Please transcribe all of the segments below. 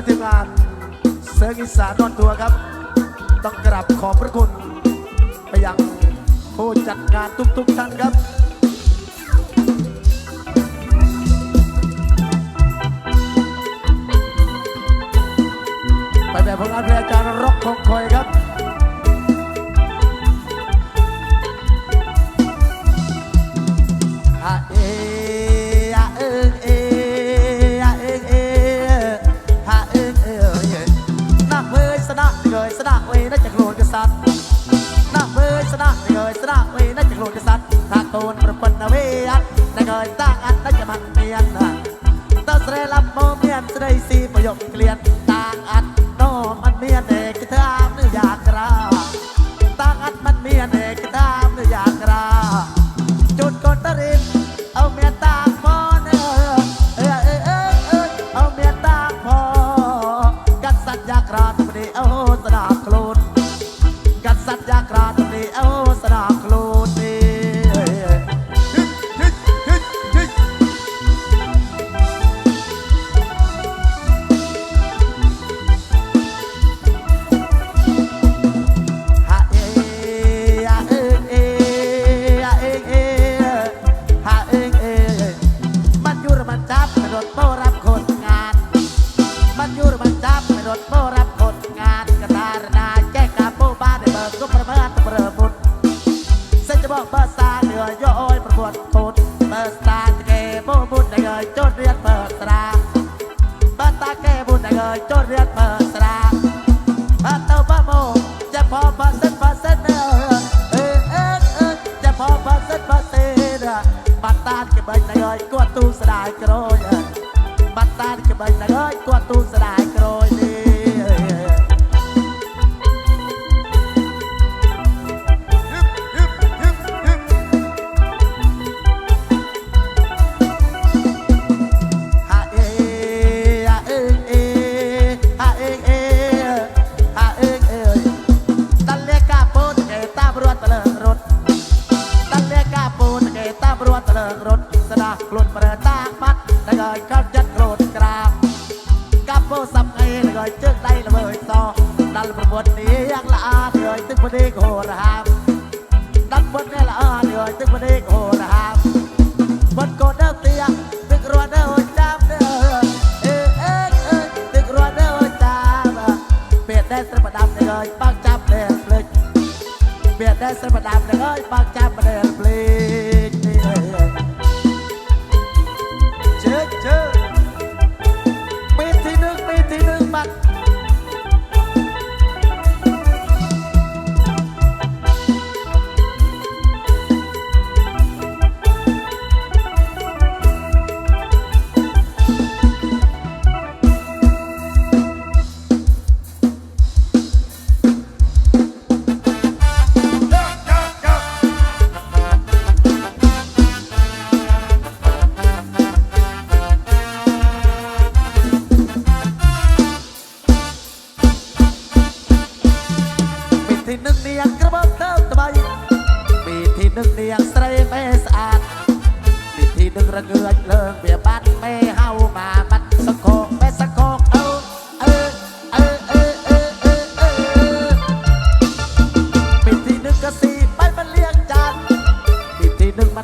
นะครบงานเซิร์กิสานนอนตัวครับ ต้องกราบขอบพระคุณ ไปยังผู้จัดงานทุกๆท่านครับไปแบบผลงานเพลงอาจารร็อกคงคอยครับ ตูนประปนเวียนนักเอยตั้งอันนักจะมันเมียนตาเสรลับโมเมียนเสรสีประยกเกลียน รถโบรับคนงานมันยูรมัจับรถโบรับคนงานกระตานาแจ้กาโบบ้านในเบิกก็ประเมินตะเบอร์บุญเส้จะบอกเบอร์ซาเหนือย้อยประกวดคนเบอร์ตาเกโบบุดได้เลยจดเรียน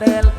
Bella.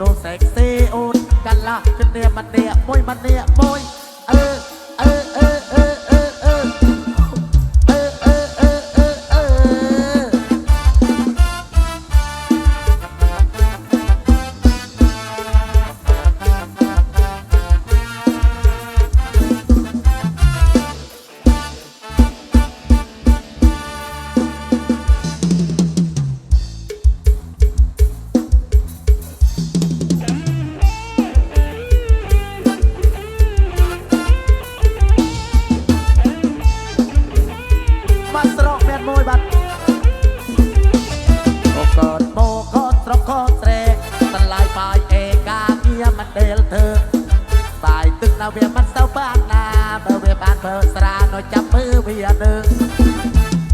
នោះសេកស៊ីអូនកាលាជំនាញមនីមួយមនីមួយ ទៅវាមិនទៅបានណាបើវាបានធ្វើស្រានៅចាប់មើវានឹង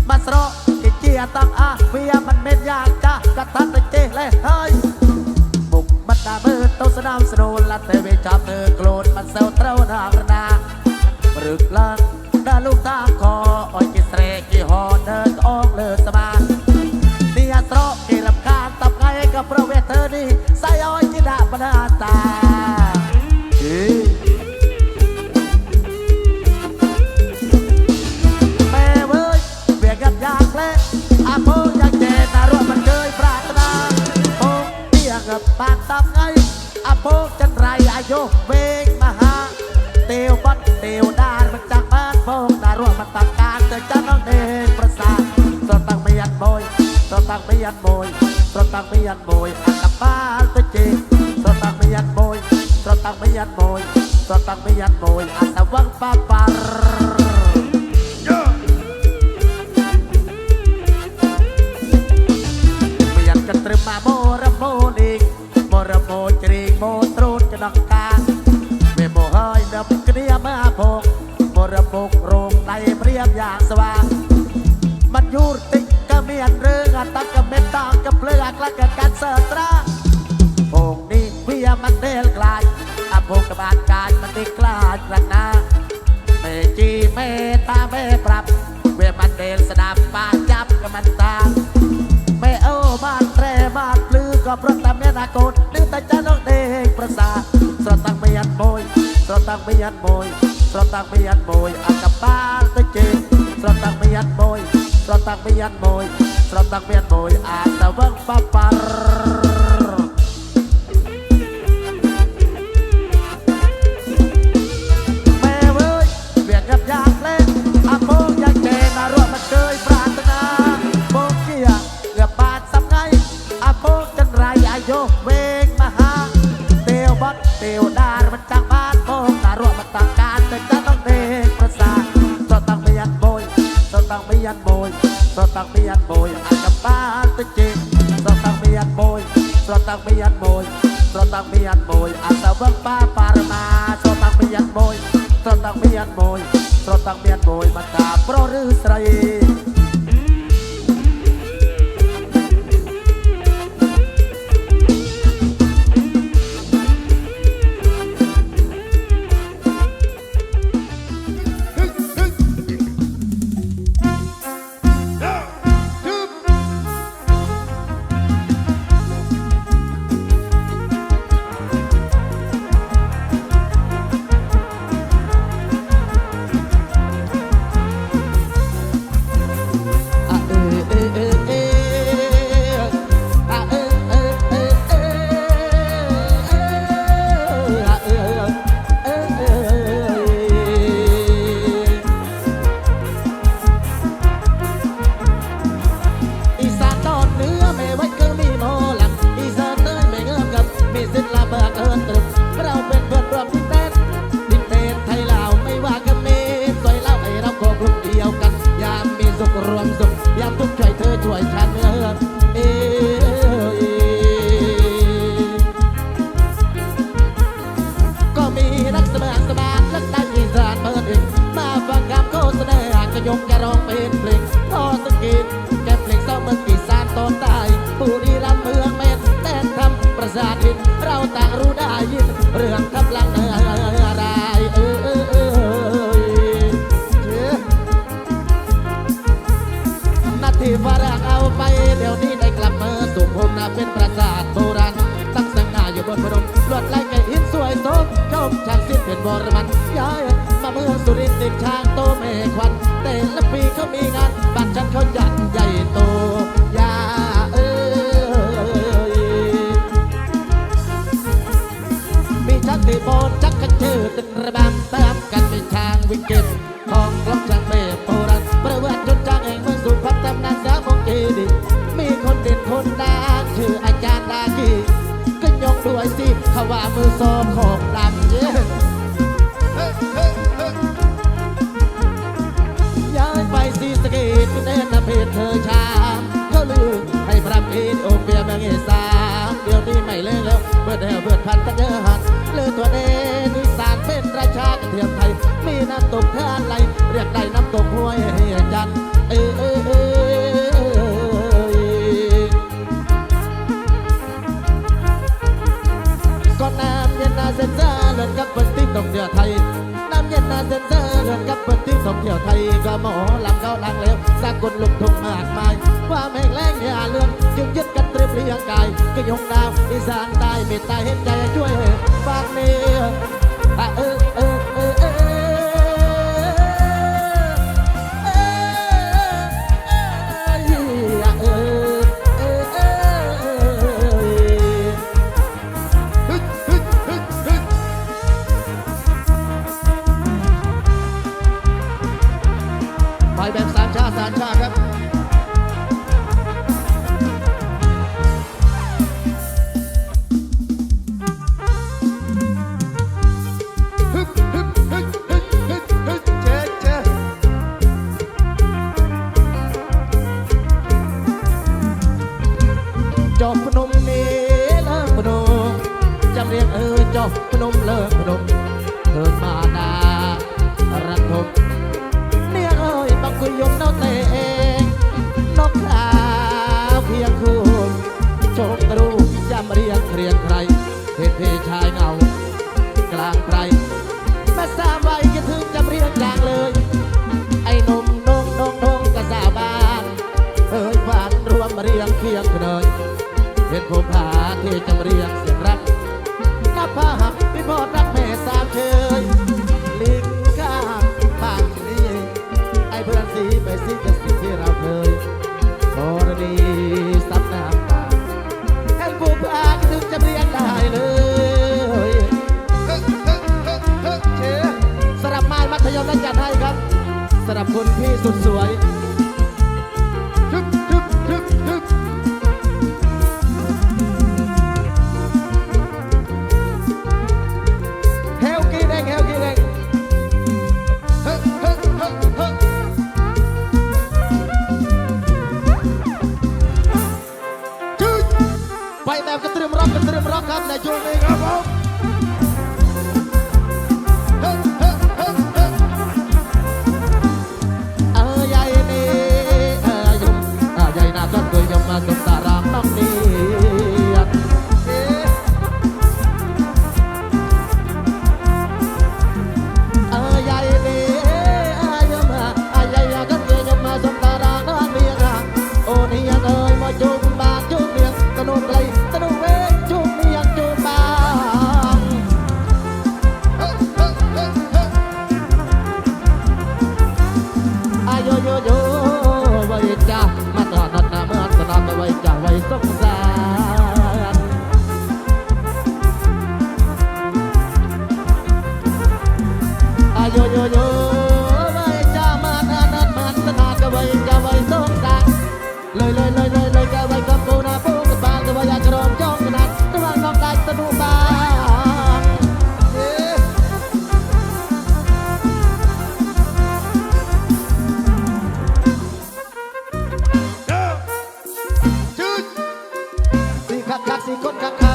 មកស្រោគេជាទាំងអស់វាមិនមានយ៉ាងចាស់ក៏ថាតែទេលេះហើយមុខមិនដាមើទៅស្ដាំស្រួលតែវាចាប់ធ្វើខ្លួនមិនសូវត្រូវដល់ណាព្រឹកឡើង เตียวดานมันจากบ้านพงดารวมมันตักการเตือจันน้องเดงประสาทสตังไม่ยันโมยสตังไม่ยันโมยสตังไม่ยันโมยอันกับบ้านตัวจริงสตังไม่ยันโมยสตังไม่ยันโมยสตังไม่ยันโมยอันตะวังปาปารไม่ยันกันตรึมมา จีเมตาเมปรับ เวมันเดลสดับปากจับกะมันตามไม่เอาบ้านแตรบ้านปลือก็เพราะตาเมียนาโกนนึกแต่จะน้องเด้งประสาทสระตังไม่ยันโมยสระตังไม่ยันโมยสระตังไม่ยันโมยอากับบ้านตะเจงสระตังไม่ยันโมยสระตังไม่ยันโมยสระตังไม่ยันโมยอาตะวังปาปาร ស្រតាំងមានមួយអាចបានតិចទេស្រតាំងមានមួយស្រតាំងមានមួយស្រតាំងមានមួយអាចទៅវឹកបាបារមាស្រតាំងមានមួយស្រតាំងមានមួយស្រតាំងមានមួយមិនថាប្រុសឬស្រី ซอมขอบดำเย็นย้ายไปสีสเกตเต้นนเพจเธอชาเขาลืมให้พระพีโอเปียเมืองเอสาเดี๋ยวนี้ไม่เล่นแล้วเบิดแถวเบิดพันกัเยอหันเลือตัวเดนิสานเป็นราชาเทียมไทยมีน้ำตกแท้อะไรเรียกได้น้ำตกห้วยจันเออ ท่งเที่ยวไทย น้ำเย็นนาเซนเซอร์เดินกับเปินที่ท่องเที่ยวไทยก็หมอลำเขาลังเล้วสากลลุกทุ่งมากมาย ความแห่งแล้งอย่าเลื่อนจึงยึดกันเตรียมเรียงกายก็ยงดาวอีสานใต้เมตตาเห็นใจช่วยฝากเนื้ตาเออ I สี่คนข้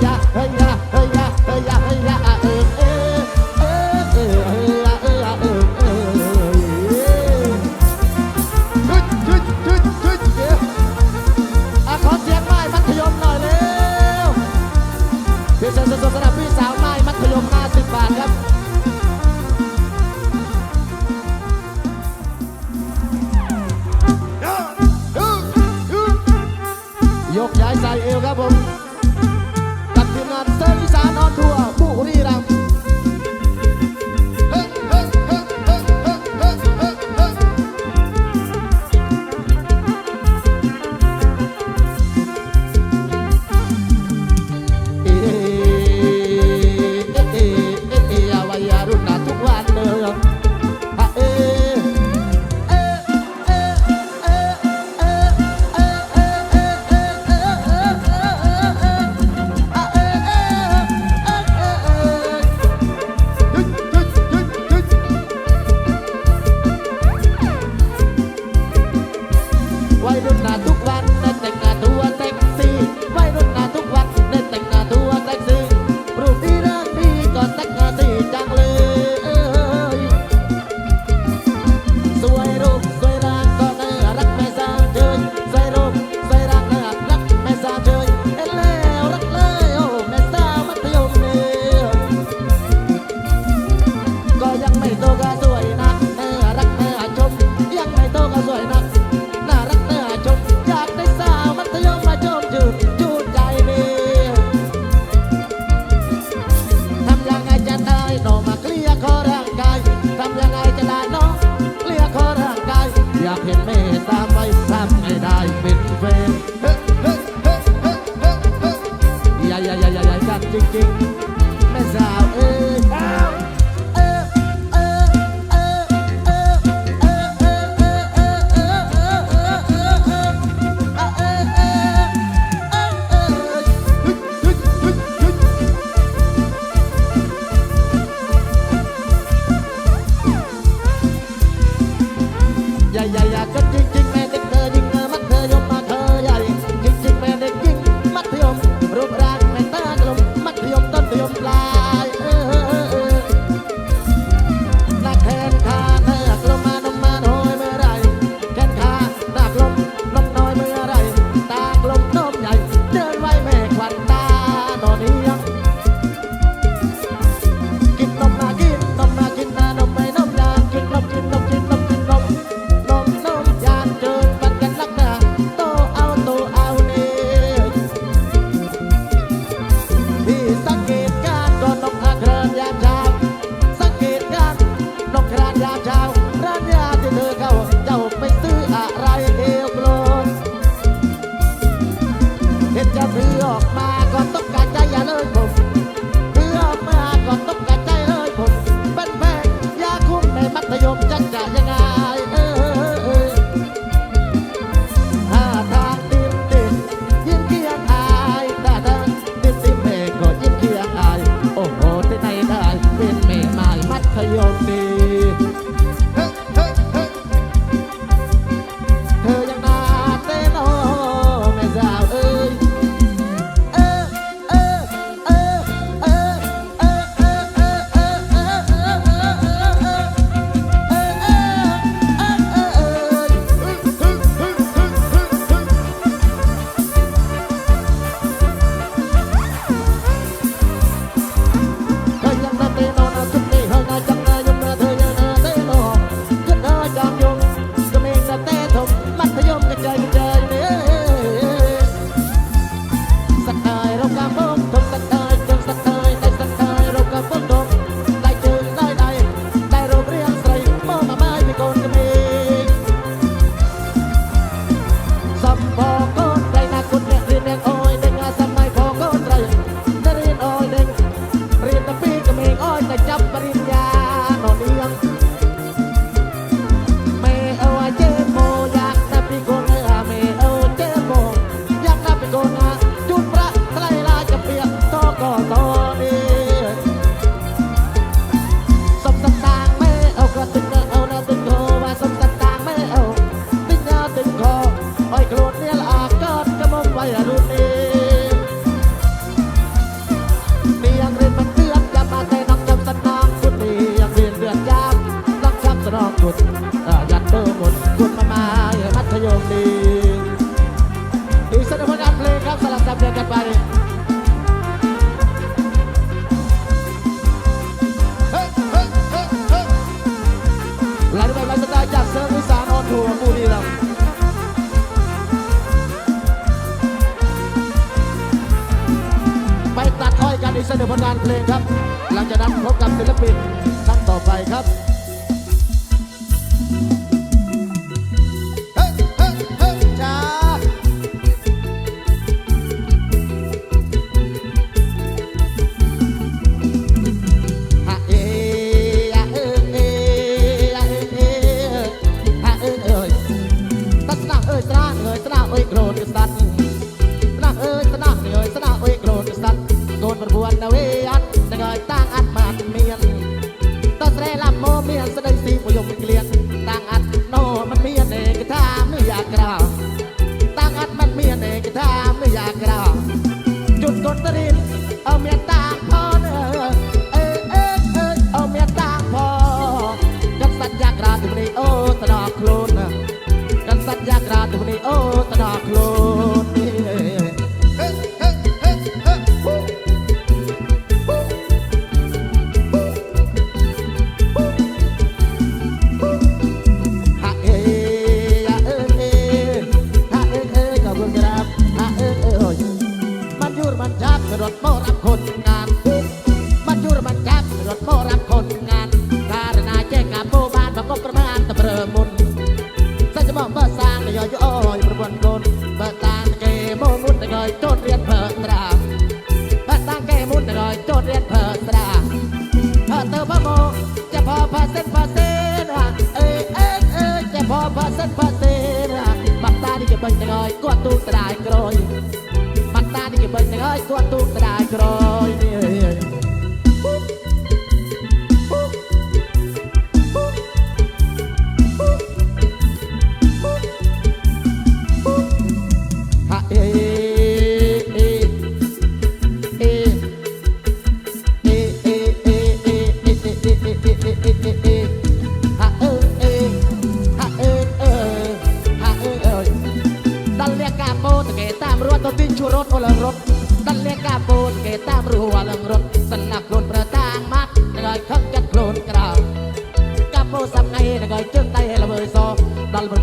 Yeah. งานเพลงครับ หลังจากนั้นพบกับศิลปินท่านต่อไปครับ ទូកក្តារក្រយបាត់តានិយាយបិញហ្នឹងអើយគាត់ទូកក្តារ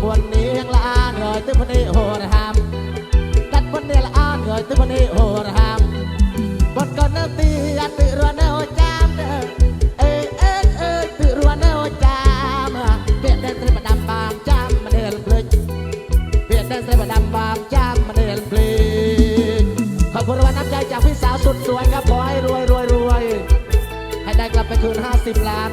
คนนี้ยังละอาเหนื่อยตึ้งคนนี้โหดหามกัดคนนี้ละอาเหนื่อยตึ้งคนนี้โหดหามบดก่อนเนื้อตีอันตื่นรัวเนื้อจามเอ้อเอ้เออตื่นรัวเนื้อจามเปียดเต้นเต้นประดับบางจามมันเดินพลิกเปียดเต้นเต้นประดับบางจามมันเดินพลิกขอบคุณรางวัลน้ำใจจากพี่สาวสุดสวยครับขอให้รวยรวยรวยให้ได้กลับไปคืนห้าสิบล้าน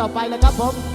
ต่อไปเลยครับผม